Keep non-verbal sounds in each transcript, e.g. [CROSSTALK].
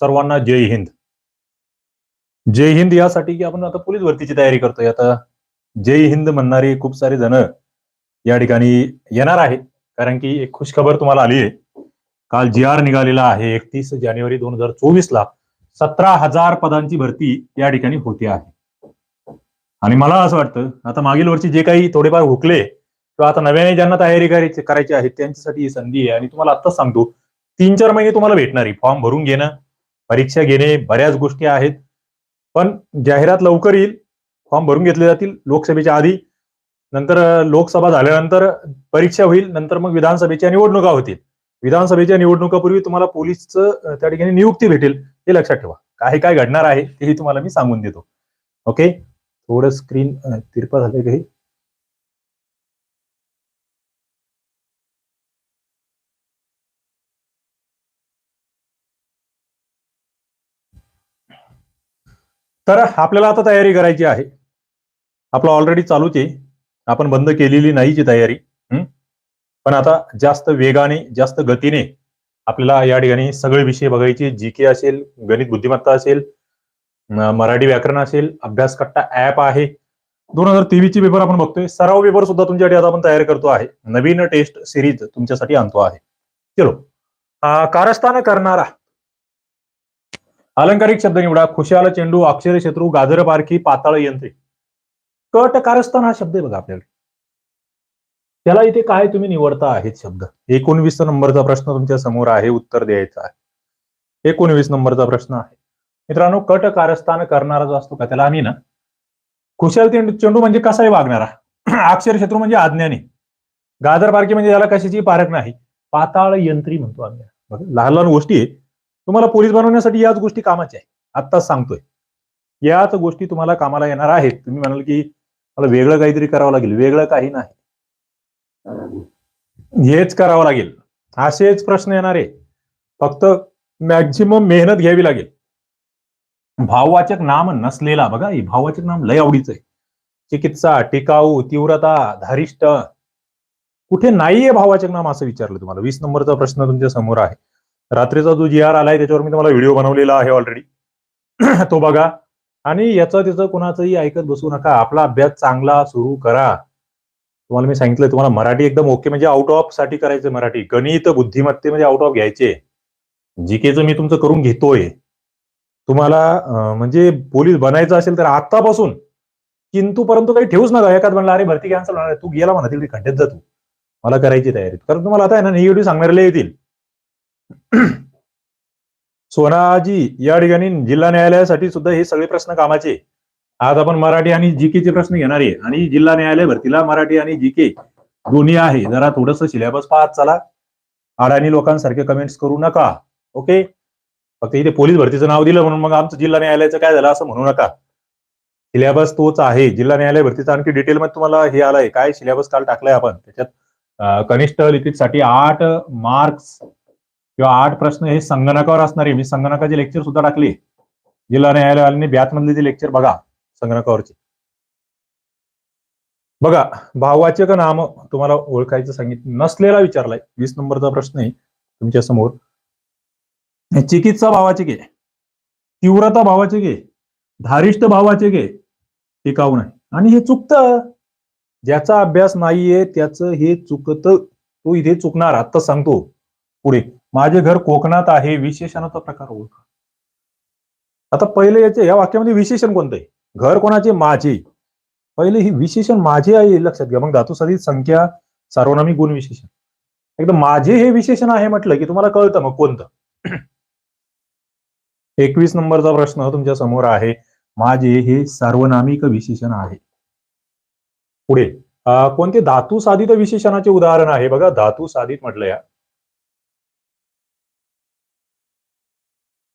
सर्वांना जय हिंद. जय हिंद यासाठी की आपण आता पोलीस भरतीची तयारी करतोय. आता जय हिंद म्हणणारे खूप सारे जण या ठिकाणी येणार आहेत. कारण की एक खुशखबर तुम्हाला आली आहे काल जी आर निघालेला आहे एकतीस जानेवारी दोन हजार चोवीस ला सतरा हजार पदांची भरती या ठिकाणी होते आहे. आणि मला असं वाटतं आता मागील वर्षी जे काही थोडेफार हुकले किंवा आता नव्याने ज्यांना तयारी करायची करायची आहे त्यांच्यासाठी ही संधी आहे. आणि तुम्हाला आत्ताच सांगतो तीन चार महिने तुम्हाला भेटणार आहे. फॉर्म भरून घेणं परीक्षा घेणे बऱ्याच गोष्टी आहेत. पण जाहिरात लवकर येईल फॉर्म भरून घेतले जातील लोकसभेच्या आधी. नंतर लोकसभा झाल्यानंतर परीक्षा होईल नंतर मग विधानसभेच्या निवडणुका होतील. विधानसभेच्या निवडणुकापूर्वी तुम्हाला पोलीसचं त्या ठिकाणी नियुक्ती भेटेल हे लक्षात ठेवा. काय काय घडणार आहे तेही तुम्हाला मी सांगून देतो. ओके? थोडं स्क्रीन तिरपा झालं काही? तर आपल्याला आता तयारी करायची आहे. आपलं ऑलरेडी चालूच आहे. आपण बंद केलेली नाहीची तयारी. पण आता जास्त वेगाने जास्त गतीने आपल्याला या ठिकाणी सगळे विषय बघायचे. जी के असेल गणित बुद्धिमत्ता असेल मराठी व्याकरण असेल अभ्यास कट्टा ऍप आहे. दोन हजार तेवीस चे पेपर आपण बघतोय. सराव पेपर सुद्धा तुमच्यासाठी आता आपण तयार करतो आहे. नवीन टेस्ट सिरीज तुमच्यासाठी आणतो आहे. चलो. कारस्थान करणारा. अलंकारिक शब्द निवडा खुशाल चेंडू अक्षर शत्रू गाजर पारखी पाताळ यंत्री. कट कारस्थान हा शब्द आहे बघा आपल्याकडे त्याला इथे काय तुम्ही निवडता आहेत शब्द? एकोणवीस नंबरचा प्रश्न तुमच्यासमोर आहे उत्तर द्यायचं आहे. एकोणवीस नंबरचा प्रश्न आहे. मित्रांनो कट कारस्थान करणारा जो असतो का त्याला आम्ही ना खुशाल चेंडू चेंडू म्हणजे कसाही वागणारा? [CLEARS THROAT] अक्षर शत्रू म्हणजे आज्ञानी. गाजर पारखी म्हणजे त्याला कशाची पारख नाही. पाताळ यंत्री म्हणतो आम्ही. बघा, लहान लहान गोष्टी आहे. तुम्हाला पोलीस बनवण्यासाठी याच गोष्टी कामाच्या आहे. आत्ताच सांगतोय. याच गोष्टी तुम्हाला कामाला येणार आहेत. तुम्ही म्हणाल की मला वेगळं काहीतरी करावं लागेल. वेगळं काही नाही. हेच करावं लागेल. असेच प्रश्न येणार. आहे फक्त मॅक्झिमम मेहनत घ्यावी लागेल. भाववाचक नाम नसलेला बघा हे भाववाचक नाम लय आवडीचं आहे. चिकित्सा टिकाऊ तीव्रता धारिष्ट. कुठे नाहीये भाववाचक नाम असं विचारलं तुम्हाला. वीस नंबरचा प्रश्न तुमच्यासमोर आहे. रात्रीचा जो जी आर आलाय त्याच्यावर मी तुम्हाला व्हिडिओ बनवलेला आहे ऑलरेडी [CLEARS THROAT] तो बघा. आणि याचं त्याचं कोणाचंही ऐकत बसू नका. आपला अभ्यास चांगला सुरू करा. तुम्हाला मी सांगितलं तुम्हाला मराठी एकदम ओके म्हणजे आउट ऑफसाठी करायचं मराठी. गणित बुद्धिमत्तेमध्ये म्हणजे आउट ऑफ घ्यायचे. जीकेचं मी तुमचं करून घेतोय. तुम्हाला म्हणजे पोलीस बनायचं असेल तर आतापासून किंतु परंतु काही ठेवूच नका. एखाद म्हणलं अरे भरती कॅन्सल होणार तू गेला म्हणा तिकडे खड्ड्यात जा तू. मला करायची तयारी. कारण तुम्हाला आता आहे ना निगेटिव्ह सांगणारे येतील. [CLEARS THROAT] सोनाजी या ठिकाणी जिल्हा न्यायालयासाठी सुद्धा हे सगळे प्रश्न कामाचे आज आपण मराठी आणि जीकेचे प्रश्न घेणार आहे. आणि जिल्हा न्यायालय भरतीला मराठी आणि जीके दोन्ही आहे. जरा थोडस सिलेबस पाहत चला. अडाणी लोकांसारखे कमेंट्स करू नका. ओके फक्त इथे पोलीस भरतीचं नाव दिलं म्हणून मग आमचं जिल्हा न्यायालयाचं काय झालं असं म्हणू नका. सिलेबस तोच आहे. जिल्हा न्यायालय भरतीचा आणखी डिटेलमध्ये तुम्हाला हे आलंय. काय सिलेबस काल टाकलाय आपण? त्याच्यात कनिष्ठ कनिष्ठ लिपिकसाठी आठ मार्क्स किंवा आठ प्रश्न हे संगणकावर असणारे. मी संगणकाचे लेक्चर सुद्धा टाकले. जिल्हा न्यायालयाने ब्यात मधले ते लेक्चर बघा संगणकावरचे. बघा भाववाचक नाम तुम्हाला ओळखायचं सांगितलं नसलेला विचारलाय. वीस नंबरचा प्रश्न आहे तुमच्यासमोर. चिकित्सा भावाचे घे. तीव्रता भावाचे घे. धारिष्ट भावाचे घे. टिकाऊ नाही. आणि हे चुकतं. ज्याचा अभ्यास नाहीये त्याचं हे चुकत तो इथे चुकणार. आता सांगतो. पुढे. माझे घर कोकणात आहे विशेषणाचा प्रकार ओळखा. आता पहिले याचे या वाक्यामध्ये विशेषण कोणतं आहे? घर कोणाचे? माझे. पहिले ही विशेषण माझे आहे लक्षात घ्या. मग धातू संख्या सर्वनामी गुण विशेषण. एकदम माझे हे विशेषण आहे म्हटलं की तुम्हाला कळतं मग कोणतं. [CLEARS THROAT] एकवीस नंबरचा प्रश्न तुमच्यासमोर आहे. माझे हे सार्वनामिक विशेषण आहे. पुढे कोणते धातू साधित विशेषणाचे उदाहरण आहे? बघा धातू साधित म्हटलं या.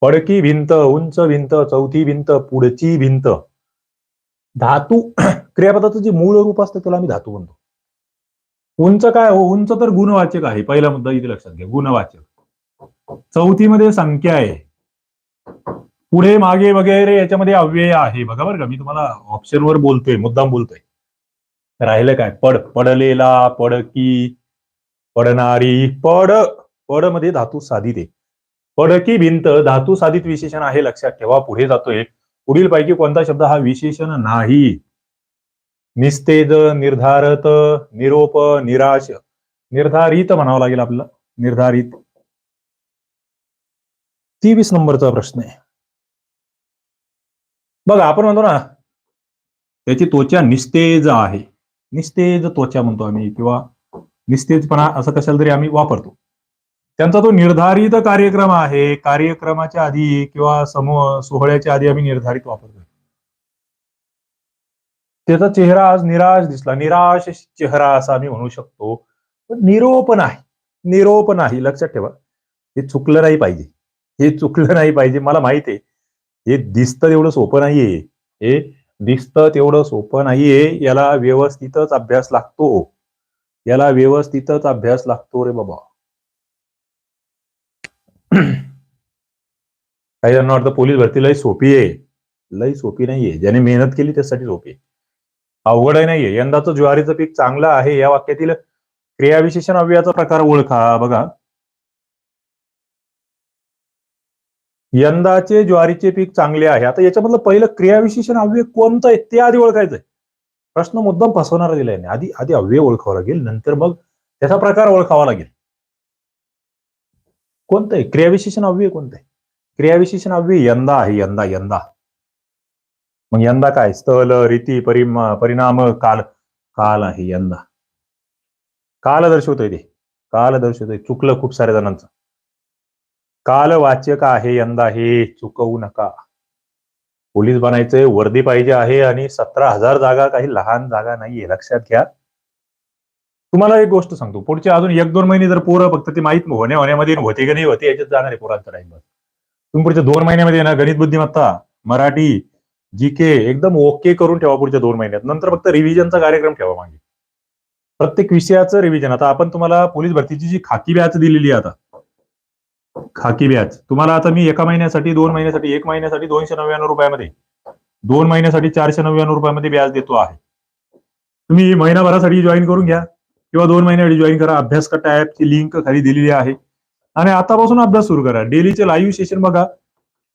पडकी भिंत उंच भिंत चौथी भिंत पुढची भिंत. धातू [CLEARS THROAT] क्रियापदाचं जे मूळ रूप असतं त्याला आम्ही धातू म्हणतो. उंच काय? हो उंच तर गुणवाचक आहे. पहिला मुद्दा इथे लक्षात घ्या. गुणवाचक. चौथीमध्ये संख्या आहे. पुढे मागे वगैरे याच्यामध्ये अव्यय आहे. बघा बरं का मी तुम्हाला ऑप्शनवर बोलतोय मुद्दाम बोलतोय. राहिलं काय? पड पडलेला पडकी पडणारी पड. पडमध्ये धातू साधित आहे. पडकी भिंत धातू साधित विशेषण आहे लक्षात ठेवा. पुढे जातोय पुढील पैकी कोणता शब्द हा विशेषण नाही? निस्तेज निर्धारत निरोप निराश. निर्धारित म्हणावं लागेल आपल्याला. निर्धारित. तेवीस नंबरचा प्रश्न आहे. बघा आपण म्हणतो ना त्याची त्वचा निस्तेज आहे. निस्तेज त्वचा म्हणतो आम्ही किंवा निस्तेजपणा असं कशाला तरी आम्ही वापरतो. त्यांचा तो निर्धारित कार्यक्रम आहे. कार्यक्रमाच्या आधी किंवा समूह सोहळ्याच्या आधी आम्ही निर्धारित वापरतो त्याचा चेहरा आज निराश दिसला. निराश चेहरा असा आम्ही म्हणू शकतो. पण निरोप नाही निरोप नाही लक्षात ठेवा. हे चुकलं नाही पाहिजे. हे चुकलं नाही पाहिजे. मला माहिती आहे. हे दिसतं तेवढं सोपं नाहीये. हे दिसतं तेवढं सोपं नाहीये. याला व्यवस्थितच अभ्यास लागतो. याला व्यवस्थितच अभ्यास लागतो रे बाबा. काही जणांना वाटतं पोलीस भरती लई सोपी आहे. लई सोपी नाहीये. ज्याने मेहनत केली त्यासाठी सोपी आहे. अवघड नाहीये. यंदाचं ज्वारीचं पीक चांगलं आहे. या वाक्यातील क्रियाविशेषण अव्ययाचा प्रकार ओळखा. बघा. यंदाचे ज्वारीचे पीक चांगले आहे. आता याच्यामधलं पहिलं क्रियाविशेषण अव्यय कोणतं आहे ते आधी ओळखायचंय. प्रश्न मुद्दाम फसवणारा दिलाय. आधी आधी अव्यय ओळखावा लागेल. नंतर मग त्याचा प्रकार ओळखावा लागेल. कोणतं आहे क्रियाविशेषण अव्यय कोणतं आहे क्रियाविशेषण अव्यय यंदा आहे यंदा यंदा. मग यंदा काय? स्थल रीती परिम परिणाम काल. काल आहे यंदा. काल दर्शवतोय ते. काल दर्शवतोय. चुकलं खूप साऱ्या जणांचं. काल वाचक आहे यंदा हे चुकवू नका. पोलीस बनायचंय वर्दी पाहिजे आहे आणि सतरा हजार जागा काही लहान जागा नाहीये. लक्षात घ्या. तुम्हाला एक गोष्ट सांगतो. पुढचे अजून एक दोन महिने जर पोरं फक्त ते माहीत होण्या होण्यामध्ये होते की नाही होते याच्यात जाणार आहे पोरांचा टाइम तुम्ही पुढच्या दोन महिन्यामध्ये ना गणित बुद्धिमत्ता मराठी जी के एकदम ओके करून ठेवा पुढच्या दोन महिन्यात. नंतर फक्त रिव्हिजनचा कार्यक्रम ठेवा मागे. प्रत्येक विषयाचं रिव्हिजन आता आपण तुम्हाला पोलीस भरतीची जी खाकी बॅच दिलेली आहे आता. खाकी बॅच तुम्हाला आता मी एका महिन्यासाठी दोन महिन्यासाठी एक महिन्यासाठी दोनशे नव्याण्णव रुपयामध्ये दोन महिन्यासाठी चारशे नव्याण्णव रुपयामध्ये व्याज देतो आहे. तुम्ही महिनाभरासाठी जॉईन करून घ्या. किंवा दोन महिन्यासाठी जॉईन करा. अभ्यास कट्टा ऍपची लिंक खाली दिलेली आहे. आणि आतापासून अभ्यास सुरू करा. डेलीचे लाईव्ह सेशन बघा.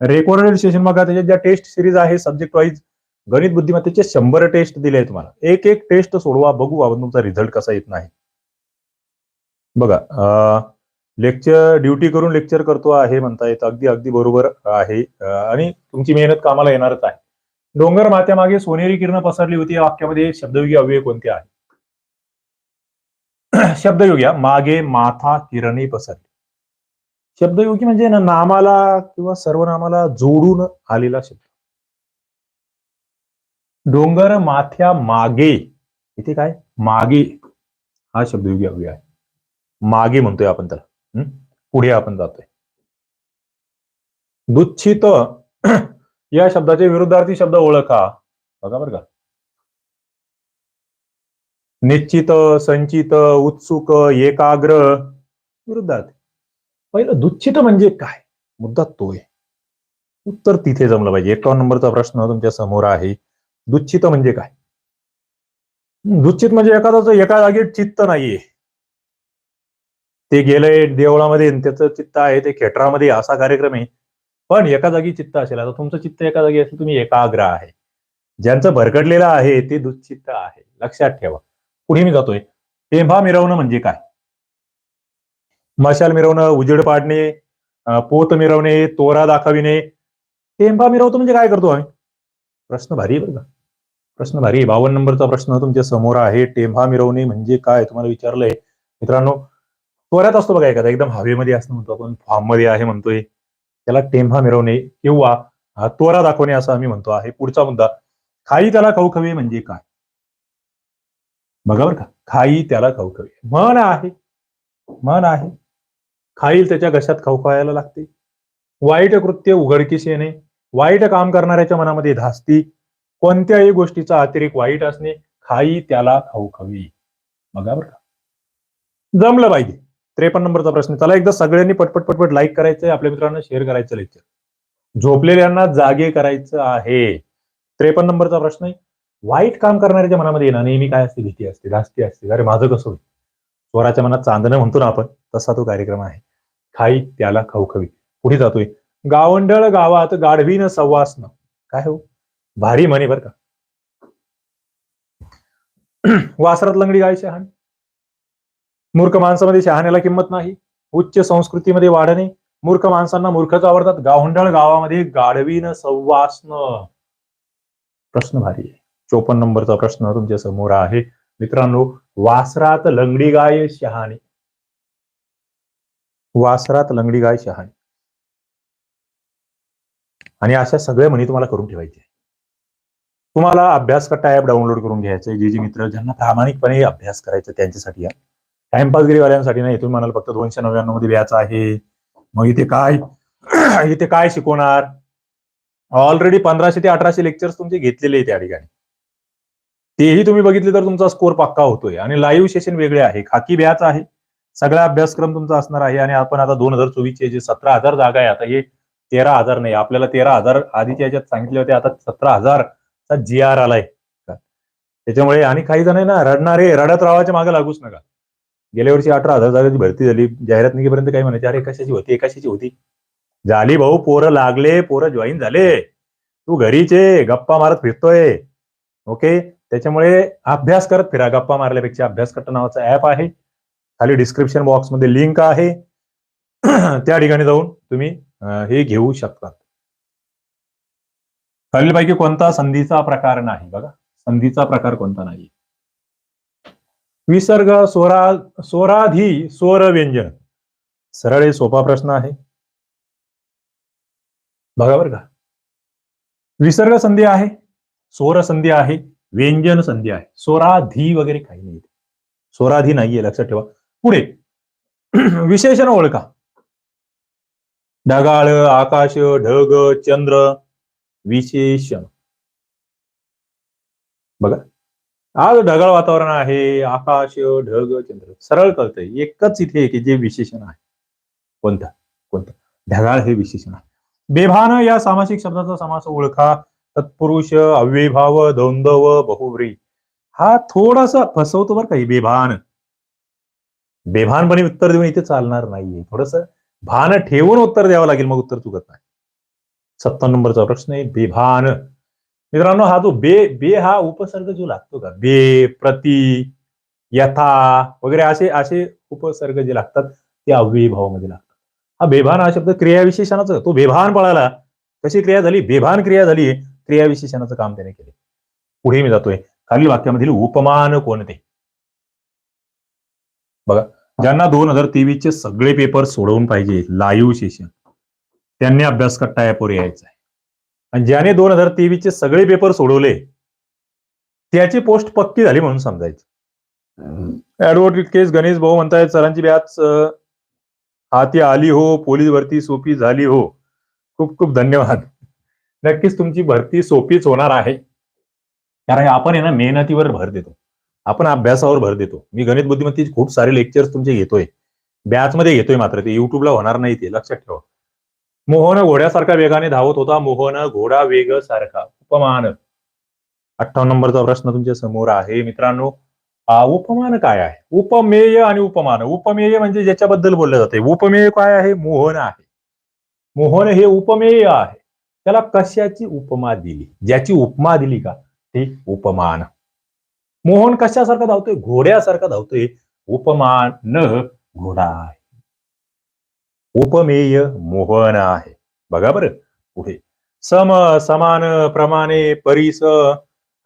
रेकॉर्डेड सेशन बघा. त्याच्यात ज्या टेस्ट सिरीज आहे सब्जेक्ट वाईज गणित बुद्धिमत्तेचे शंभर टेस्ट दिले आहे तुम्हाला. एक एक टेस्ट सोडवा. बघू आपण तुमचा रिझल्ट कसा येत नाही. बघा लेक्चर ड्युटी करून लेक्चर करतो आहे म्हणता येतं. अगदी अगदी बरोबर आहे. आणि तुमची मेहनत कामाला येणारच आहे. डोंगर माथ्यामागे सोनेरी किरण पसरली होती. या वाक्यामध्ये शब्दयोगी अव्यय कोणते आहे? [CLEARS THROAT] शब्दयोगी मागे माथा किरणी पसरली. शब्दयोगी म्हणजे ना नामाला किंवा सर्वनामाला जोडून आलेला शब्द. डोंगर माथ्या मागे. इथे काय? मागे. हा शब्दयोगी अव्यय आहे. मागे म्हणतोय आपण त्याला. पुढे आपण जातोय. दुच्छित. [CLEARS THROAT] या शब्दाचे विरुद्धार्थी शब्द ओळखा. बघा बरं का. निश्चित संचित उत्सुक एकाग्र विरुद्धात पहिलं दुच्छित म्हणजे काय? मुद्दा तो आहे उत्तर तिथे जमलं पाहिजे. एकावन्न नंबरचा प्रश्न तुमच्यासमोर आहे. दुच्छित म्हणजे काय? दुच्छित म्हणजे एखादाच एका जागी चित्त नाहीये. ते गेलंय देवळामध्ये त्याचं चित्त आहे ते खेटरामध्ये असा कार्यक्रम आहे. पण एका जागी चित्त असेल. आता तुमचं चित्त एका जागी असेल तुम्ही एकाग्र आहे. ज्यांचं भरकटलेलं आहे ते दुच्छित्त आहे. लक्षात ठेवा. पुढे मी जातोय. टेंभा मिरवणं म्हणजे काय? मशाल मिरवणं उजेड पाडणे पोत मिरवणे तोरा दाखविणे. टेंभा मिरवतो म्हणजे काय करतो आम्ही? प्रश्न भारी आहे बरं का. प्रश्न भारी बावन्न नंबरचा प्रश्न तुमच्यासमोर आहे. टेंभा मिरवणे म्हणजे काय? तुम्हाला विचारलंय. मित्रांनो त्वऱ्यात असतो बघा एखादा. एकदम हवेमध्ये असं म्हणतो आपण. फॉर्ममध्ये आहे म्हणतोय. त्याला टेंभा मिरवणे किंवा तोरा दाखवणे असं आम्ही म्हणतो आहे. पुढचा मुद्दा. खाई त्याला खवखवे म्हणजे काय? बघा बरं का खाई त्याला खवखवे. मन आहे मन आहे. खाईल त्याच्या घशात खवखायला लागते. वाईट कृत्य उघडकीस येणे वाईट काम करणाऱ्याच्या मनामध्ये धास्ती कोणत्याही गोष्टीचा अतिरेक वाईट असणे खाई त्याला खवखवी. बघा बरं का. जमलं पाहिजे. त्रेपन्न नंबरचा प्रश्न. चला एकदा सगळ्यांनी पटपट पटपट लाईक करायचंय. आपल्या मित्रांना शेअर करायचं लेक्चर झोपलेल्यांना जागे करायचं आहे. त्रेपन्न नंबरचा प्रश्न आहे. वाईट काम करणाऱ्याच्या मनामध्ये येणं नेहमी काय असते? भीती असते धास्ती असते. अरे माझं कसं होईल? स्वराच्या मनात चांदणं म्हणतो ना आपण तसा तो कार्यक्रम आहे. खाई त्याला खवखवी. पुढे जातोय. गावंडळ गावात गाढवीनं सव्वासनं काय हो? भारी म्हणे बर का. [CLEARS THROAT] वासरात लंगडी गाय शहाण. मूर्ख माणसामध्ये शहाण्याला किंमत नाही. उच्च संस्कृतीमध्ये वाढणे. मूर्ख माणसांना मूर्खच आवडतात. गावंडळ गावामध्ये गाढवीन सव्वासनं प्रश्न भारी आहे. चोपन्न नंबरचा प्रश्न तुमच्यासमोर आहे. मित्रांनो वासरात लंगडी गाय शहाणी. वासरात लंगडी गाय शहाणी. आणि अशा सगळ्या म्हणी तुम्हाला करून ठेवायचे तुम्हाला अभ्यास करता ऍप डाउनलोड करून घ्यायचं जे जे मित्र ज्यांना प्रामाणिकपणे अभ्यास करायचा त्यांच्यासाठी आहे टाइमपासगिरीवाल्यांसाठी नाही तुम्ही म्हणाल फक्त दोनशे नव्याण्णवमध्ये व्याच आहे. मग इथे काय? इथे काय शिकवणार? ऑलरेडी पंधराशे ते अठराशे लेक्चर्स तुमचे घेतलेले त्या ठिकाणी. तेही तुम्ही बघितले तर तुमचा स्कोर पक्का होतोय. आणि लाईव्ह सेशन वेगळे आहे. खाकी बॅच आहे. सगळा अभ्यासक्रम तुमचा असणार आहे. आणि आपण आता दोन हजार चोवीसचे जे सतरा हजार जागा आहे आता हे तेरा हजार नाही आपल्याला तेरा हजार आधीच्या याच्यात सांगितले होते. आता सतरा हजारचा जी आर आलाय. त्याच्यामुळे आणि काही जण आहे ना रडणारे रडत रावाच्या मागे लागूच नका. गेल्या वर्षी अठरा हजार जागाची भरती झाली. जाहिरात निघेपर्यंत काही म्हणायचे अरे कशाची होती? कशाची होती? झाली भाऊ पोरं लागले पोरं जॉईन झाले. तू घरीचे गप्पा मारत फिरतोय. ओके त्याच्यामुळे अभ्यास करत फिरा. गप्पा मारल्यापेक्षा अभ्यास करता नावाचा ऍप आहे. खाली डिस्क्रिप्शन बॉक्समध्ये लिंक आहे. [CLEARS THROAT] त्या ठिकाणी जाऊन तुम्ही हे घेऊ शकता खालीलपैकी कोणता संधीचा प्रकार नाही? बघा संधीचा प्रकार कोणता नाही? विसर्ग स्वरा स्वराधी स्वर व्यंजन सरळ हे सोपा प्रश्न आहे. बघा बरं का. विसर्ग संधी आहे स्वर संधी आहे. व्यंजन संधी आहे. स्वराधी वगैरे काही नाही. स्वराधी नाहीये लक्षात ठेवा. पुढे. [CLEARS THROAT] विशेषण ओळखा. ढगाळ आकाश ढग चंद्र. विशेषण. बघा. आज ढगाळ वातावरण आहे. आकाश ढग चंद्र. सरळ कळतंय. एकच इथे की जे विशेषण आहे. कोणतं? कोणतं? ढगाळ हे विशेषण आहे. बेभान या सामासिक शब्दाचा समास ओळखा. तत्पुरुष अव्ययभाव द्वंद्व बहुव्री. हा थोडासा फसवतो बरं काही बेभान? बेभानपणे उत्तर देऊन इथे चालणार नाहीये. थोडस भान ठेवून उत्तर द्यावं लागेल मग उत्तर चुकत नाही. सत्तावन्न नंबरचा प्रश्न आहे बेभान. मित्रांनो हा जो बे बे हा उपसर्ग जो लागतो का? बे प्रति यथा वगैरे असे असे उपसर्ग जे लागतात ते अव्ययीभावामध्ये लागतात. हा बेभान हा शब्द क्रियाविशेषणाचा तो बेभान पळाला. कशी क्रिया झाली? बेभान क्रिया झाली. क्रियाविशेषणाचं काम त्याने केले. पुढे मी जातोय. खालील वाक्यामधील उपमान कोणते बघा ज्यांना दोन हजार तेवीसचे सगळे पेपर सोडवून पाहिजे लाईव्ह सेशन त्यांनी अभ्यास कट्टा ऍपवर यायचा आहे. आणि ज्याने दोन हजार तेवीसचे सगळे पेपर सोडवले त्याची पोस्ट पक्की झाली म्हणून समजायचं. ऍडव्होकेट केस गणेश भाऊ म्हणतायत सरांची बॅच हाती आली हो पोलीस भरती सोपी झाली हो. खूप खूप धन्यवाद. नक्कीच तुमची भरती सोपीच होणार आहे. कारण आपण आहे ना मेहनतीवर भर देतो. आपण अभ्यासावर भर देतो. मी गणित बुद्धिमत्तेचे खूप सारे लेक्चर्स तुमचे घेतोय. बॅच मध्ये घेतोय मात्र ते. युट्यूबला होणार नाही ते. लक्षात ठेवा. मोहन घोड्यासारखा वेगाने धावत होता. मोहन घोडा वेग सारखा उपमान. अठ्ठावन्न नंबरचा प्रश्न तुमच्यासमोर आहे. मित्रांनो उपमान काय आहे? उपमेय आणि उपमान. उपमेय म्हणजे ज्याच्याबद्दल बोललं जाते उपमेय काय आहे? मोहन आहे. मोहन हे उपमेय आहे. त्याला कशाची उपमा दिली? ज्याची उपमा दिली का? ती उपमान. मोहन कशासारखा धावतोय? घोड्यासारखा धावतोय. उपमान न घोडा आहे उपमेय मोहन आहे. बघा बरं पुढे. सम समान प्रमाणे परिस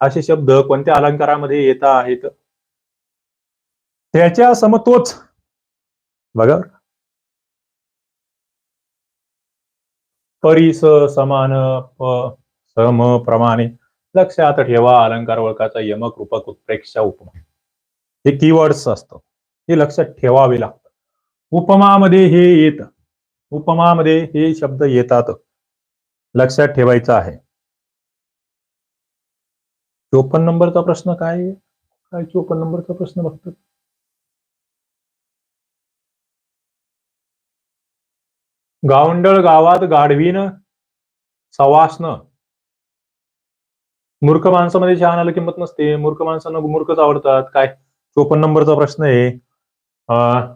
असे शब्द कोणत्या अलंकारामध्ये येत आहेत? त्याच्या समतोच बघा बरं. परिस समान प सम प्रमाणे. लक्षात ठेवा अलंकार ओळखाचा यमक रूपक उत्प्रेक्षा उपमा. हे कीवर्ड्स असतं. हे लक्षात ठेवावे लागतं. उपमामध्ये हे येत. उपमामध्ये हे शब्द येतात. लक्षात ठेवायचं आहे. चोपन्न नंबरचा प्रश्न काय काय चोपन्न नंबरचा प्रश्न बघतो गावंडळ गावात गाढवीन सवासनं. मूर्ख माणसामध्ये शहाणाला किंमत नसते. मूर्ख माणसांना मूर्खच आवडतात. काय? चोपन्न नंबरचा प्रश्न आहे.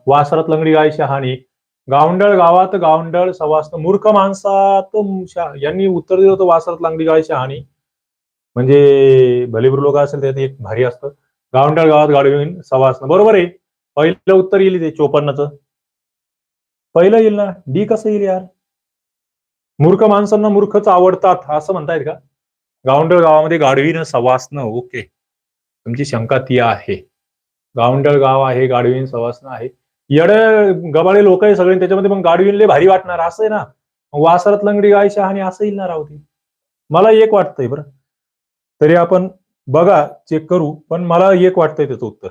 वासरात लंगडी गाय शहाणी. गावंडळ गावात गावंडळ सवासनं. मूर्ख माणसात यांनी उत्तर दिलं होतं वासरात लंगडी गाय शहाणी. म्हणजे भलेबूर लोक असेल त्यात एक भारी असतं. गावंडळ गावात गाडवीन सवासनं. बरोबर आहे. पहिलं उत्तर येईल ते चोपन्नचं. पहिलं येईल ना? डी कसं येईल यार? मूर्ख माणसांना मूर्खच आवडतात असं म्हणतायत का? गावंडळ गावामध्ये गाडवीन सवासनं ओके तुमची शंका ती आहे. गावंडळ गाव आहे गाडवीन सवासनं आहे. येड गबाळे लोक आहे सगळे त्याच्यामध्ये मग गाडवीनले भारी वाटणार असं आहे ना? वासरात लंगडी गाय शहाणी असं येईल ना रावती मला एक वाटतंय बरं. तरी आपण बघा चेक करू पण मला एक वाटतंय त्याचं उत्तर.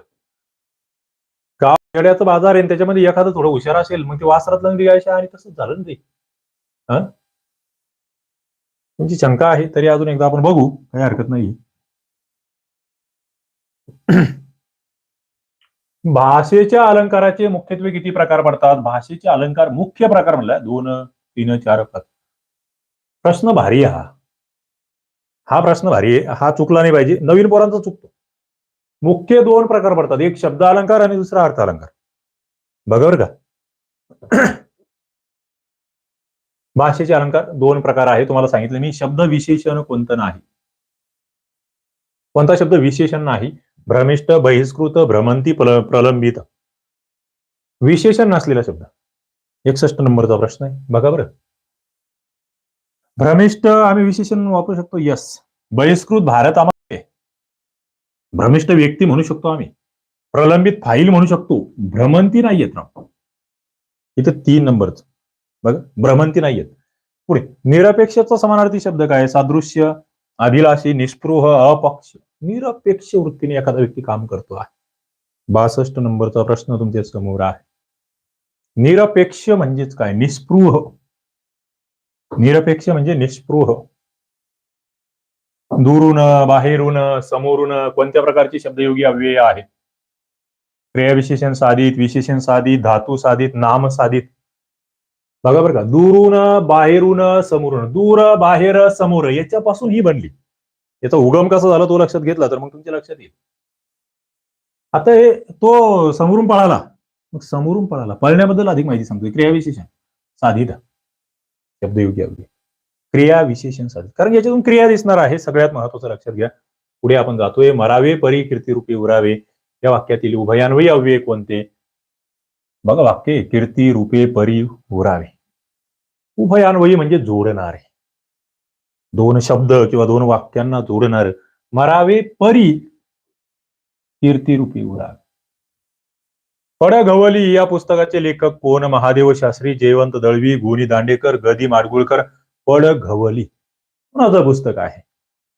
गाव येड्याचा बाजार आहे आणि त्याच्यामध्ये एखादं थोडं हुशार असेल मग ते वासरात लंगडी गाय आणि तसंच झालं ना ते. तुमची शंका आहे तरी अजून एकदा आपण बघू काही हरकत नाही. [CLEARS THROAT] भाषेच्या अलंकाराचे मुख्यत्वे किती प्रकार पडतात? भाषेचे अलंकार मुख्य प्रकार म्हणला दोन तीन चार पाच. प्रश्न भारी आहे हा. हा प्रश्न भारी आहे. हा चुकला नाही पाहिजे. नवीन पोरांचा चुकतो. मुख्य दोन प्रकार पडतात. एक शब्द अलंकार आणि दुसरा अर्थ अलंकार. बघा बर का. [CLEARS THROAT] भाषेचे अलंकार दोन प्रकार आहे. तुम्हाला सांगितलं मी शब्द विशेषण कोणतं नाही. कोणता शब्द विशेषण नाही? भ्रमिष्ट बहिष्कृत भ्रमंती प्रलंबित. विशेषण नसलेला शब्द. एकसष्ट नंबरचा प्रश्न आहे. बघा बरं. भ्रमिष्ट आम्ही विशेषण वापरू शकतो? यस बहिष्कृत भारत आम्हाला भ्रमिष्ट व्यक्ती म्हणू शकतो आम्ही. प्रलंबित फाईल म्हणू शकतो. भ्रमंती नाही येत राव. इथं तीन नंबरच. बघा भ्रमंती नाही येत. पुढे निरपेक्षचा समानार्थी शब्द काय? सादृश्य अभिलाषी निष्पृह अपक्ष. निरपेक्ष वृत्तीने एखादा व्यक्ती काम करतो आहे. बासष्ट नंबरचा प्रश्न तुमच्यासमोर आहे. निरपेक्ष म्हणजेच काय? निस्पृह. निरपेक्ष म्हणजे निष्पृह दुरून बाहेरून समोरून कोणत्या प्रकारची शब्दयोगी अव्यय आहेत क्रियाविशेषण साधित विशेषण साधित धातू साधित नाम साधित. बघा बरं का दुरून बाहेरून समोरून. दूर बाहेर समोर याच्यापासून ही बनली. याचा उगम कसा झाला तो लक्षात घेतला तर मग तुमच्या लक्षात येईल. आता हे तो समोरून पळाला. मग समोरून पळाला. पळण्याबद्दल अधिक माहिती सांगतोय. क्रियाविशेषण साधित. शब्दयोगी अव्यय. क्रिया विशेषण साधित कारण याच्यातून क्रिया दिसणार आहे सगळ्यात महत्वाचं लक्षात घ्या. पुढे आपण जातोय मरावे परी कीर्ती रूपी उरावे. या वाक्यातील उभयान्वयी अव्यय कोणते? बघा वाक्य कीर्ती रूपे परी उरावे. उभयान्वयी म्हणजे जोडणारे. दोन शब्द किंवा दोन वाक्यांना जोडणार. मरावे परी कीर्ती रूपी उरावे. पडघवली या पुस्तकाचे लेखक कोण? महादेव शास्त्री जयवंत दळवी गोनी दांडेकर गदी माडगुळकर पडघवली कोणाचं पुस्तक आहे?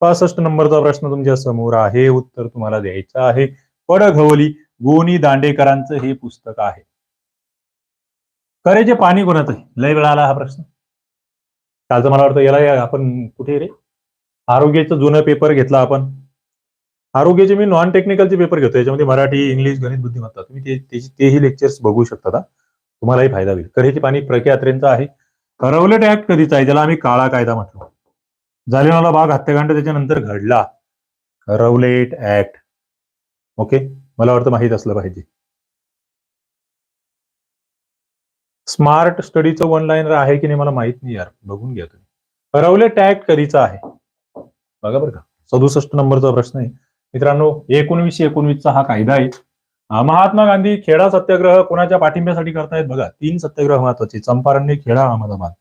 पासष्ट नंबरचा प्रश्न तुमच्यासमोर आहे. उत्तर तुम्हाला द्यायचं आहे. पडघवली गोनी दांडेकरांचं हे पुस्तक आहे. करेचे पाणी कोणाचं? लय वेळा आला हा प्रश्न. कालचं मला वाटतं याला आपण कुठे रे? आरोग्याचं जुनं पेपर घेतला आपण. आरोग्याचे मी नॉन टेक्निकलचे पेपर घेतो. याच्यामध्ये मराठी इंग्लिश गणित बुद्धिमत्ता. तुम्ही ते तेही लेक्चर्स बघू शकता. तुम्हालाही फायदा होईल. करेचे पाणी प्रख्यात्रेंचं आहे. करवलेट ऍक्ट कधीचा आहे ज्याला आम्ही काळा कायदा म्हटलो जालियनवाला बाग हत्याकांड त्याच्यानंतर घडला. करवलेट ऍक्ट ओके? मला वाटतं माहीत असलं पाहिजे. स्मार्ट स्टडीचं वन लाईनर आहे की नाही मला माहीत नाही यार. बघून घ्या तुम्ही. करवलेट ऍक्ट कधीचा आहे? बघा बरं का. सदुसष्ट नंबरचा प्रश्न आहे. मित्रांनो एकोणवीसशे एकोणवीसचा हा कायदा आहे. महात्मा गांधी खेडा सत्याग्रह कोणाच्या पाठिंब्यासाठी करतायत? बघा तीन सत्याग्रह महत्त्वाचे. चंपारण्य खेडा अहमदाबाद.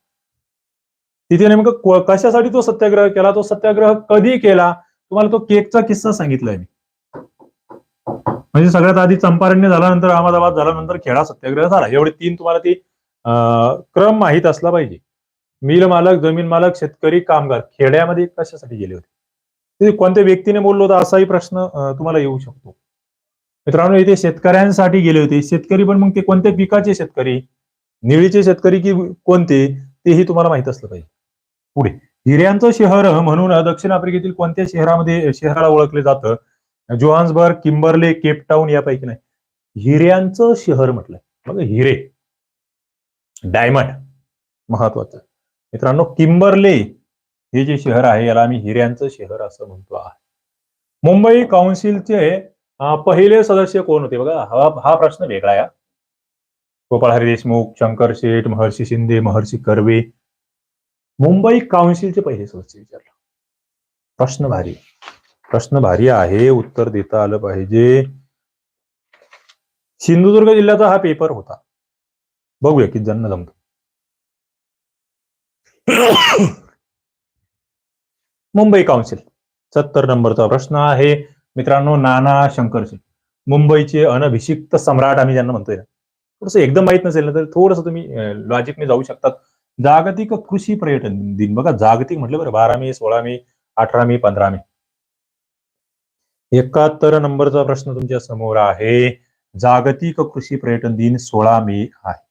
तिथे नेमकं कशासाठी तो सत्याग्रह केला? तो सत्याग्रह कधी केला? तुम्हाला तो केकचा किस्सा सांगितलाय मी. म्हणजे सगळ्यात आधी चंपारण्य झाल्यानंतर अहमदाबाद झाल्यानंतर खेडा सत्याग्रह झाला. एवढे तीन तुम्हाला ती क्रम माहीत असला पाहिजे. मिल मालक जमीन मालक शेतकरी कामगार खेड्यामध्ये कशासाठी गेले होते? कोणत्या व्यक्तीने बोललो होता? असाही प्रश्न तुम्हाला येऊ शकतो. मित्रांनो इथे शेतकऱ्यांसाठी गेले होते. शेतकरी पण मग ते कोणत्या पिकाचे शेतकरी? निळीचे शेतकरी की कोणते? तेही तुम्हाला माहीत असलं पाहिजे. पुढे. हिऱ्यांचं शहर म्हणून दक्षिण आफ्रिकेतील कोणत्या शहरामध्ये शहराला ओळखले जातं? जोहान्सबर्ग किंबर्ले केपटाऊन यापैकी नाही. हिऱ्यांचं शहर म्हटलंय. बघा हिरे. डायमंड. महत्वाचं. मित्रांनो किंबर्ले हे जे शहर आहे याला आम्ही हिऱ्यांचं शहर असं म्हणतो आहे मुंबई काउन्सिलचे पहिले सदस्य कोण होते बघा हा हा प्रश्न वेगळा आहे. गोपाळ हरी देशमुख शंकर शेठ महर्षी शिंदे महर्षी कर्वे. मुंबई काउन्सिलचे पहिले सदस्य विचारलं. प्रश्न भारी. प्रश्न भारी आहे उत्तर देता आलं पाहिजे. सिंधुदुर्ग जिल्ह्याचा हा पेपर होता. बघूया किती जन्म जमतो. [COUGHS] मुंबई काउन्सिल सत्तर नंबरचा प्रश्न आहे. मित्रांनो नाना शंकरशी मुंबईचे अनभिषिक्त सम्राट आम्ही ज्यांना म्हणतोय थोडस एकदम माहीत नसेल ना तर थोडस तुम्ही लॉजिकने जाऊ शकतात. जागतिक कृषी पर्यटन दिन बघा जागतिक म्हटलं बरं बारा मे सोळा मे अठरा मे पंधरा मे एकाहत्तर नंबरचा प्रश्न तुमच्यासमोर आहे. जागतिक कृषी पर्यटन दिन सोळा मे आहे.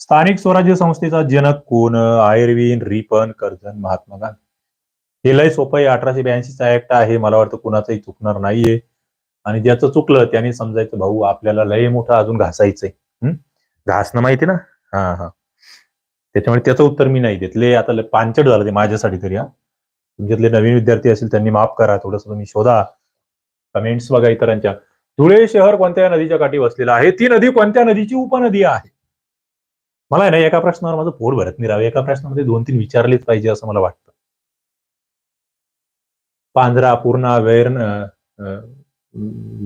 स्थानिक स्वराज्य संस्थेचा जनक कोण? Irwin Ripon Curzon Mahatma Gandhi. हे लय सोपं आहे. अठराशे ब्याऐंशीचा ऍक्ट आहे. मला वाटतं कुणाचंही चुकणार नाहीये. आणि ज्याचं चुकलं त्याने समजायचं भाऊ आपल्याला लय मोठं अजून घासायचंय? घासणं माहिती ना? हा हा. त्याच्यामुळे त्याचं उत्तर मी नाही देतले आता पांचट झालं ते माझ्यासाठी तरी हा. तुमच्यातले नवीन विद्यार्थी असतील त्यांनी माफ करा. थोडस तुम्ही शोधा. कमेंट्स बघा इतरांच्या. धुळे शहर कोणत्या नदीच्या काठी वसलेलं आहे? ती नदी कोणत्या नदीची उपनदी आहे? मला ना एका प्रश्नावर माझं पोर भरत नाही राव. एका प्रश्नामध्ये दोन तीन विचारलेच पाहिजे असं मला वाटतं. पांजरा पूर्णा वैरण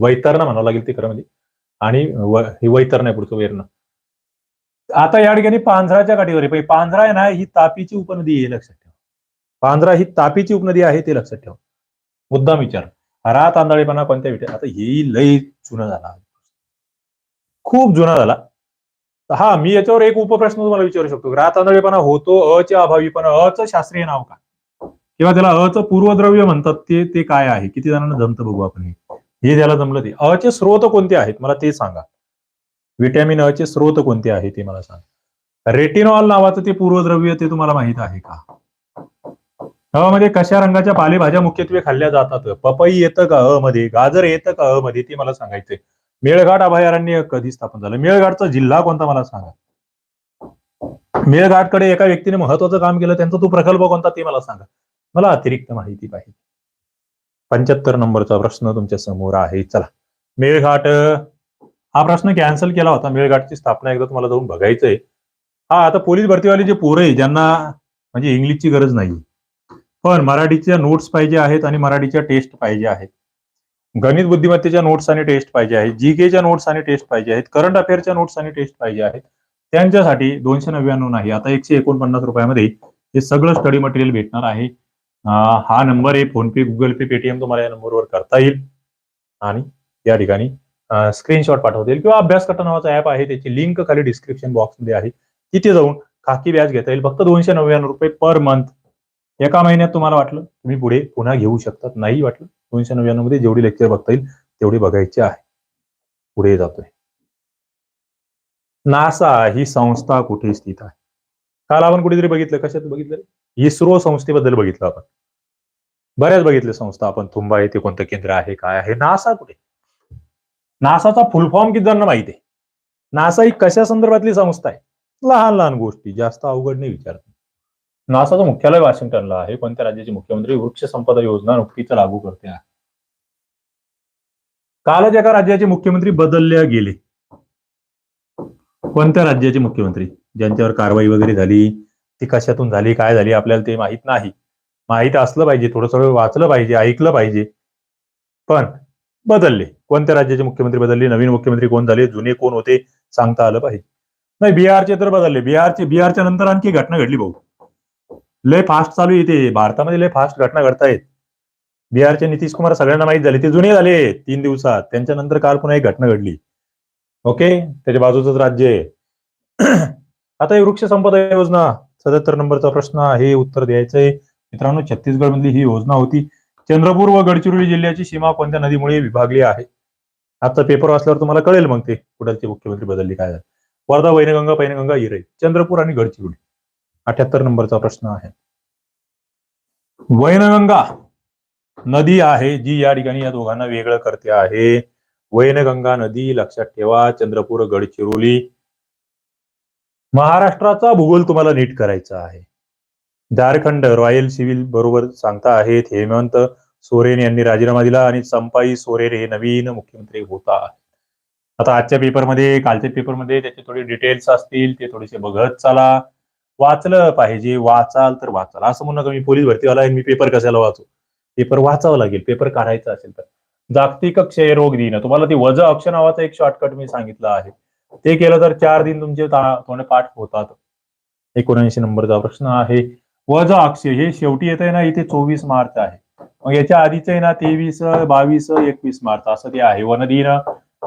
वैतरणा म्हणावं लागेल ते खरं म्हणजे. आणि ही वैतरण आहे पुढचं वैरण. आता या ठिकाणी पांझराच्या काठीवर आहे. पांझरा आहे ना ही तापीची उपनदी आहे लक्षात ठेवा. पांझरा ही तापीची उपनदी आहे ते लक्षात ठेवा. मुद्दाम विचार. रात आंधळेपणा कोणत्या विचार आता ही लय जुना झाला. खूप जुना झाला. हा मी याच्यावर एक उपप्रश्न तुम्हाला विचारू शकतो. रात आंधळेपणा होतो अच्या अभावीपणा अ च शास्त्रीय नाव का किंवा त्याला अचं पूर्वद्रव्य म्हणतात ते ते काय आहे? किती जणांना जमतं बघू आपण हे. द्यायला जमलं ते. अचे स्रोत कोणते आहेत? मला ते सांगा. विटॅमिन अ चे स्रोत कोणते आहे ते मला सांगा. रेटिनॉल नावाचं ते पूर्वद्रव्य ते तुम्हाला माहीत आहे का? अ कशा रंगाच्या पालेभाज्या मुख्यत्वे खाल्ल्या जातात? पपई येतं का अ मध्ये? गाजर येतं का अ मध्ये? ते मला सांगायचंय. मेळघाट अभयारण्य कधी स्थापन झालं? मेळघाटचा जिल्हा कोणता मला सांगा? मेळघाटकडे एका व्यक्तीने महत्वाचं काम केलं त्यांचा तो प्रकल्प कोणता ते मला सांगा. मला अतिरिक्त माहिती पाहिजे. पंच्याहत्तर नंबरचा प्रश्न तुमच्यासमोर आहे. चला. मेळघाट हा प्रश्न कॅन्सल केला होता. मेळघाटची स्थापना एकदा तुम्हाला जाऊन बघायचंय. हा आता पोलीस भरतीवाले जे पोरं आहे ज्यांना म्हणजे इंग्लिशची गरज नाही. पण मराठीच्या नोट्स पाहिजे आहेत आणि मराठीच्या टेस्ट पाहिजे आहेत. गणित बुद्धिमत्तेच्या नोट्स आणि टेस्ट पाहिजे आहेत. जी केच्या नोट्स आणि टेस्ट पाहिजे आहेत. करंट अफेअरच्या नोट्स आणि टेस्ट पाहिजे आहेत. त्यांच्यासाठी दोनशे नव्याण्णव नाही. आता एकशे एकोणपन्नास रुपयामध्ये हे सगळं स्टडी मटेरियल भेटणार आहे. हा नंबर आहे फोनपे गुगल पे पेटीएम तुम्हाला या नंबरवर करता येईल. आणि या ठिकाणी स्क्रीनशॉट पाठवता येईल. किंवा अभ्यास कट्टा नावाचा ऍप आहे त्याची लिंक खाली डिस्क्रिप्शन बॉक्समध्ये आहे. तिथे जाऊन खाकी व्याज घेता येईल. फक्त दोनशे नव्याण्णव रुपये पर मंथ एका महिन्यात तुम्हाला वाटलं तुम्ही पुढे पुन्हा घेऊ शकतात. नाही वाटलं दोनशे नव्याण्णवमध्ये जेवढी लेक्चर बघता येईल तेवढी बघायची आहे. पुढे जातोय. नासा ही संस्था कुठे स्थित आहे? काल आपण कुठेतरी बघितलं. कशात बघितलं इस्रो संस्थेबद्दल बघितलं आपण. बऱ्याच बघितले संस्था आपण तुंबा येथे कोणतं केंद्र आहे काय आहे नासा कुठे? नासाचा फुल फॉर्म किती जणांना माहिती आहे? नासा ही कशा संदर्भातली संस्था आहे? लहान लहान गोष्टी जास्त अवघड नाही विचारत नासाचं मुख्यालय वॉशिंग्टनला आहे कोणत्या राज्याचे मुख्यमंत्री वृक्ष संपदा योजना नुकतीच लागू करते आहे? कालच एका राज्याचे मुख्यमंत्री बदलले गेले. कोणत्या राज्याचे मुख्यमंत्री? ज्यांच्यावर कारवाई वगैरे झाली ती कशातून झाली काय झाली आपल्याला ते माहीत नाही. माहीत असलं पाहिजे थोडस वेळ वाचलं पाहिजे ऐकलं पाहिजे. पण बदलले. कोणत्या राज्याचे मुख्यमंत्री बदलले नवीन मुख्यमंत्री कोण झाले जुने कोण होते सांगता आलं पाहिजे. नाही बिहारचे तर बदलले. बिहारचे बिहारच्या नंतर आणखी घटना घडली भाऊ. लय फास्ट चालू येते भारतामध्ये लय फास्ट घटना घडतायत. बिहारचे नितीश कुमार सगळ्यांना माहीत झाले. ते जुने झाले तीन दिवसात. त्यांच्यानंतर काल पुन्हा एक घटना घडली. ओके? त्याच्या बाजूचंच राज्य आहे. [CLEARS THROAT] आता ही वृक्ष संपदा योजना. सत्याहत्तर नंबरचा प्रश्न आहे उत्तर द्यायचं आहे मित्रांनो छत्तीसगड मधली ही योजना होती. चंद्रपूर व गडचिरोली जिल्ह्याची सीमा कोणत्या नदीमुळे विभागली आहे? आजचा पेपर वाचल्यावर तुम्हाला कळेल मग ते. कुडालचे मुख्यमंत्री बदलले काय झाले? वर्धा वैनगंगा पैनगंगा इरई. चंद्रपूर आणि गडचिरोली. अठ्याहत्तर नंबरचा प्रश्न आहे. वैनगंगा नदी आहे जी या ठिकाणी या दोघांना वेगळं करते आहे. वैनगंगा नदी लक्षात ठेवा. चंद्रपूर गडचिरोली महाराष्ट्राचा भूगोल तुम्हाला नीट करायचा आहे. झारखंड रॉयल सिव्हिल बरोबर सांगता आहेत हेमंत सोरेन यांनी राजीनामा दिला आणि संपाई सोरेन हे नवीन मुख्यमंत्री होता. आता आजच्या पेपरमध्ये कालच्या पेपरमध्ये त्याचे थोडे डिटेल्स असतील ते थोडेसे बघत चला. वाचलं पाहिजे वाचाल तर वाचाल. असं म्हणू नका मी पोलीस भरतीवाला आहे मी पेपर कशाला वाचू? पेपर वाचावं लागेल पेपर काढायचा असेल तर. जागतिक क्षयरोग दिन. तुम्हाला ते वज अक्ष नावाचा एक शॉर्टकट मी सांगितलं आहे. ते केलं तर चार दिन तुमचे ता- पाठ होतात. एकोणऐंशी नंबरचा प्रश्न आहे. वज अक्षय हे शेवटी येत आहे ना इथे चोवीस मार्च आहे. मग याच्या आधीच आहे ना तेवीस बावीस एकवीस मार्च असं ते आहे. वनदिन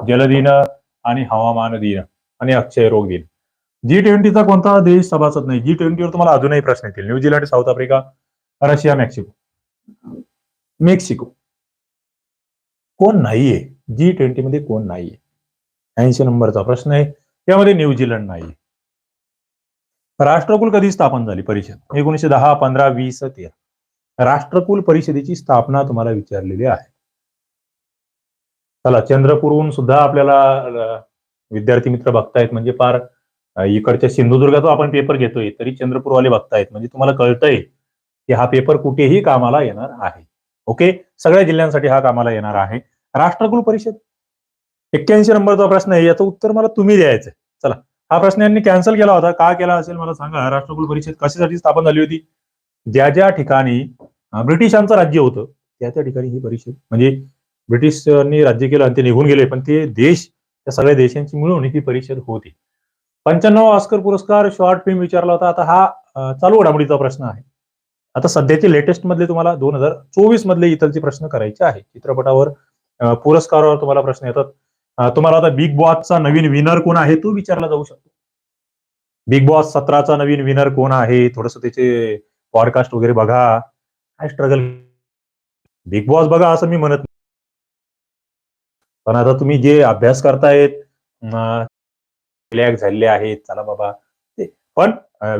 जलदिन आणि हवामान दिन आणि अक्षय रोग दिन. जी ट्वेंटीचा कोणता देश सभासद नाही? जी ट्वेंटीवर तुम्हाला अजूनही प्रश्न येतील. New Zealand South Africa Russia Mexico. Mexico. कोण नाहीये? जी ट्वेंटी मध्ये कोण नाहीये? ऐंशी नंबरचा प्रश्न आहे. त्यामध्ये न्यूझीलंड नाही. राष्ट्रकुल कधी स्थापन झाली? परिषद. एकोणीशे दहा पंधरा वीस तेरा. राष्ट्रकुल परिषदेची स्थापना तुम्हाला विचारलेली आहे. चला चंद्रपूरहून सुद्धा आपल्याला विद्यार्थी मित्र बघतायत म्हणजे फार इकडच्या सिंधुदुर्गाचा आपण पेपर घेतोय तरी चंद्रपूरवाले बघतायत. म्हणजे तुम्हाला कळतंय की हा पेपर कुठेही कामाला येणार आहे. ओके सगळ्या जिल्ह्यांसाठी हा कामाला येणार आहे. राष्ट्रकुल परिषद एक्क्याऐंशी नंबरचा प्रश्न आहे याचं उत्तर मला तुम्ही द्यायचंय चला. हा प्रश्न यांनी कॅन्सल केला होता. का केला असेल मला सांगा. राष्ट्रकुल परिषद कशासाठी स्थापन झाली होती? ज्या ज्या ठिकाणी ब्रिटिशांचं राज्य होतं त्या त्या ठिकाणी ही परिषद म्हणजे ब्रिटिशांनी राज्य केलं आणि ते निघून गेले पण ते देश त्या सगळ्या देशांची मिळून ही परिषद होती. पंच्याण्णव ऑस्कर पुरस्कार शॉर्ट फिल्म विचारला होता. आता हा चालू घडामोडीचा प्रश्न आहे. आता सध्याचे लेटेस्ट मधले तुम्हाला दोन हजार चोवीस मधले इतरचे प्रश्न करायचे आहे. चित्रपटावर पुरस्कारावर तुम्हाला प्रश्न येतात. तुम्हाला आता बिग बॉसचा नवीन विनर कोण आहे तो विचारला जाऊ शकतो. बिग बॉस सतराचा नवीन विनर कोण आहे? थोडस त्याचे पॉडकास्ट वगैरे बघा. काय स्ट्रगल बिग बॉस बघा असं मी म्हणत पण आता तुम्ही जे अभ्यास करतायत रिलॅक्स झालेले आहेत. चला बाबा. ते पण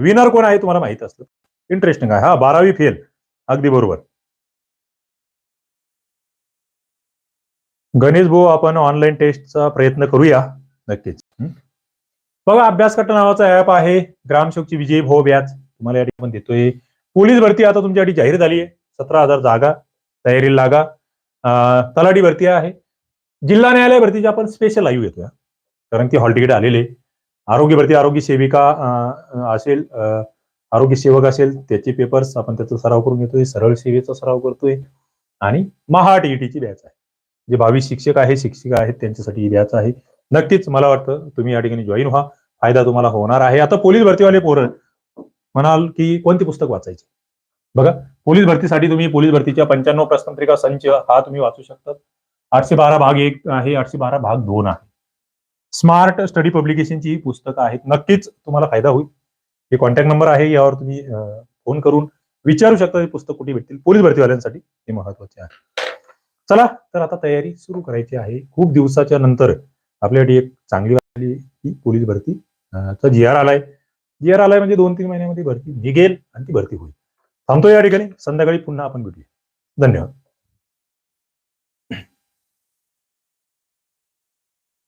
विनर कोण आहे तुम्हाला माहीत असतं इंटरेस्टिंग आहे. हा बारावी फेल अगदी बरोबर. गणेश भाऊ आपण ऑनलाईन टेस्टचा प्रयत्न करूया. नक्कीच. बघा अभ्यास नावाचा ऍप आहे. ग्रामशोकची विजय भाऊ व्याज तुम्हाला या ठिकाणी देतोय. पोलीस भरती आता तुमच्यासाठी जाहीर झाली आहे. सतरा हजार जागा तयारीला लागा. तलाठी भरती आहे. जिल्हा न्यायालय भरतीची आपण स्पेशल लाईव्ह येतोय कारण ती हॉल तिकीट आलेले. आरोग्य भरती आरोग्य सेविका असेल आरोग्य सेवक असेल त्याचे पेपर्स आपण त्याचा सराव करून घेतोय. सरळ सेवेचा सराव करतोय. आणि महा टीईटीची बॅच आहे. जे बावीस शिक्षक आहे शिक्षिका आहेत त्यांच्यासाठी द्यायचं आहे. नक्कीच मला वाटतं तुम्ही या ठिकाणी जॉईन व्हा. फायदा तुम्हाला होणार आहे. आता पोलीस भरतीवाले पोरं म्हणाल की कोणती पुस्तक वाचायचे? बघा पोलीस भरतीसाठी तुम्ही पोलीस भरतीच्या पंच्याण्णव प्रश्नपत्रिका संच हा तुम्ही वाचू शकता आठशे बारा भाग एक आहे आठशे बारा भाग दोन आहे. स्मार्ट स्टडी पब्लिकेशनची ही पुस्तकं आहेत. नक्कीच तुम्हाला फायदा होईल. हे कॉन्टॅक्ट नंबर आहे यावर तुम्ही फोन करून विचारू शकता हे पुस्तक कुठे भेटतील. पोलीस भरतीवाल्यांसाठी हे महत्त्वाचे आहे. चला तर आता तयारी सुरू करायची आहे. खूप दिवसाच्या नंतर आपल्यासाठी एक चांगली वाटली की पोलीस भरती. चा जी आर आलाय. जी आर आलाय म्हणजे दोन तीन महिन्यामध्ये भरती निघेल आणि ती भरती होईल. थांबतो या ठिकाणी. संध्याकाळी पुन्हा आपण भेटूया. धन्यवाद.